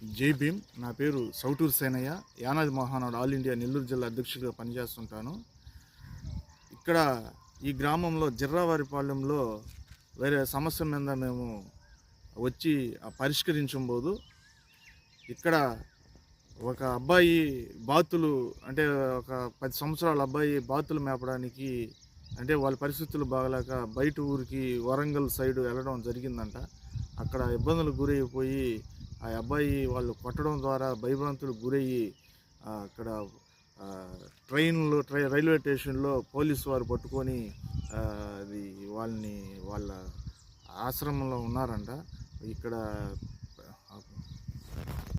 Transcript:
జై భీమ్. నా పేరు సౌటూరు సేనయ్య. యానాది మహానాడు ఆల్ ఇండియా నెల్లూరు జిల్లా అధ్యక్షుడిగా పనిచేస్తుంటాను. ఇక్కడ ఈ గ్రామంలో జిర్రావారిపాలెంలో వేరే సమస్య మీద మేము వచ్చి పరిష్కరించబోదు ఇక్కడ ఒక అబ్బాయి బాతులు అంటే ఒక పది సంవత్సరాల అబ్బాయి బాతులు మేపడానికి అంటే వాళ్ళ పరిస్థితులు బాగలేక బయట ఊరికి వరంగల్ సైడ్ వెళ్ళడం జరిగిందంట. అక్కడ ఇబ్బందులకు గురైపోయి ఆ అబ్బాయి వాళ్ళు కొట్టడం ద్వారా భయభ్రాంతులకు గురయ్యి అక్కడ ట్రైన్లో ట్రై రైల్వే స్టేషన్లో పోలీసు వారు పట్టుకొని అది వాళ్ళని వాళ్ళ ఆశ్రమంలో ఉన్నారంట. ఇక్కడ